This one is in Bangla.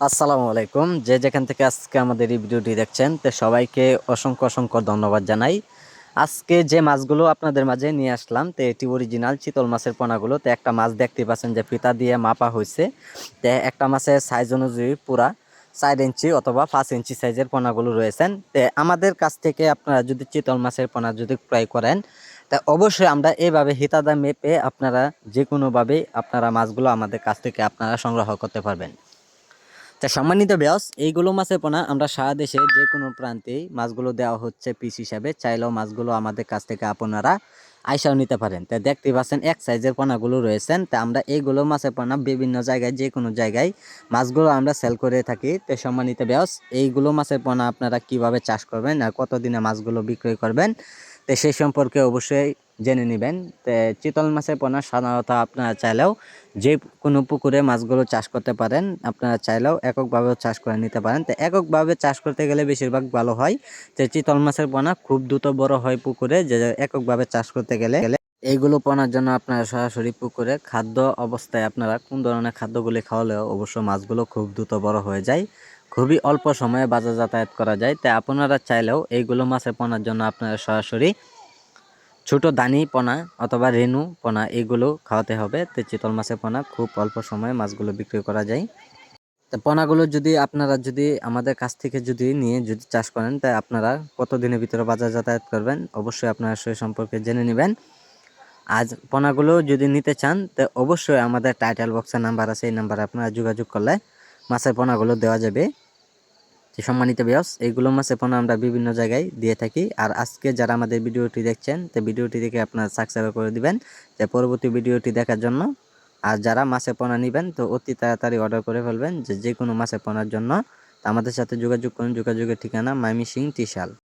আসসালামু আলাইকুম। যে যেখান থেকে আজকে আমাদের এই ভিডিওটি দেখছেন, তো সবাইকে অসংখ্য অসংখ্য ধন্যবাদ জানাই। আজকে যে মাছগুলো আপনাদের মাঝে নিয়ে আসলাম, তো এটি অরিজিনাল চিতল মাছের পোনাগুলো। তো একটা মাছ দেখতে পাচ্ছেন যে ফিতা দিয়ে মাপা হয়েছে তো একটা মাছের সাইজ অনুযায়ী পুরা চার ইঞ্চি অথবা পাঁচ ইঞ্চি সাইজের পোনাগুলো রয়েছেন। তো আমাদের কাছ থেকে আপনারা যদি চিতল মাছের পোনা যদি ক্রয় করেন, তা অবশ্যই আমরা এইভাবে হিতাদা মেপে আপনারা যে কোনোভাবেই আপনারা মাছগুলো আমাদের কাছ থেকে আপনারা সংগ্রহ করতে পারবেন। তা সম্মানিত ব্যাস এইগুলো মাছের পোনা আমরা সারা দেশে যে কোনো প্রান্তেই মাছগুলো দেওয়া হচ্ছে পিস হিসাবে। চাইলেও মাছগুলো আমাদের কাছ থেকে আপনারা আইসাও নিতে পারেন। তা দেখতে পাচ্ছেন, এক সাইজের পোনাগুলো রয়েছেন। তা আমরা এইগুলো মাছের পোনা বিভিন্ন জায়গায় যে কোনো জায়গায় মাছগুলো আমরা সেল করে থাকি। তো সম্মানিত ব্যাস এইগুলো মাছের পোনা আপনারা কীভাবে চাষ করবেন আর কতদিনে মাছগুলো বিক্রয় করবেন? তো সেই সম্পর্কে অবশ্যই জেনে নেবেন। তো চিতল মাছের পোনা সাধারণত আপনারা চাইলেও যে কোনো পুকুরে মাছগুলো চাষ করতে পারেন, আপনারা চাইলেও এককভাবেও চাষ করে নিতে পারেন। তো এককভাবে চাষ করতে গেলে বেশিরভাগ ভালো হয়। তো চিতল মাছের পোনা খুব দ্রুত বড় হয় পুকুরে, যে এককভাবে চাষ করতে গেলে। এইগুলো পোনার জন্য আপনারা সরাসরি পুকুরে খাদ্য অবস্থায় আপনারা কোন ধরনের খাদ্যগুলি খাওয়ালেও অবশ্য মাছগুলো খুব দ্রুত বড় হয়ে যায়। খুবই অল্প সময়ে বাজার যাতায়াত করা যায়। তাই আপনারা চাইলেও এইগুলো মাছের পোনার জন্য আপনারা সরাসরি ছোট দানি পোনা অথবা রেনু পোনা, এগুলো খাওয়াতে হবে। তো চিতল মাছের পোনা, খুব অল্প সময়ে মাছগুলো বিক্রি করা যায়। তো পোনাগুলো যদি আপনারা যদি আমাদের কাছ থেকে যদি নিয়ে যদি চাষ করেন তাই আপনারা কত দিনের ভিতরে বাজার যাতায়াত করবেন? অবশ্যই আপনারা সেই সম্পর্কে জেনে নেবেন। আজ পোনাগুলো যদি নিতে চান, তো অবশ্যই আমাদের টাইটেল বক্সের নাম্বার আছে, এই নাম্বারে আপনারা যোগাযোগ করলে মাছের পোনাগুলো দেওয়া যাবে। যে সম্মানিত বিয়স এইগুলো মাছ এখন আমরা বিভিন্ন জায়গায় দিয়ে থাকি। আর আজকে যারা আমাদের ভিডিওটি দেখছেন, তো ভিডিওটি দেখে আপনারা সাবস্ক্রাইব করে দিবেন যে পরবর্তী ভিডিওটি দেখার জন্য। আর যারা মাছে পোনা নেবেন তো অতি তাড়াতাড়ি অর্ডার করে ফেলবেন যে যে কোনো মাছে পোনার জন্য আমাদের সাথে যোগাযোগ করুন, যোগাযোগের ঠিকানা মাইমি সিং টিশাল।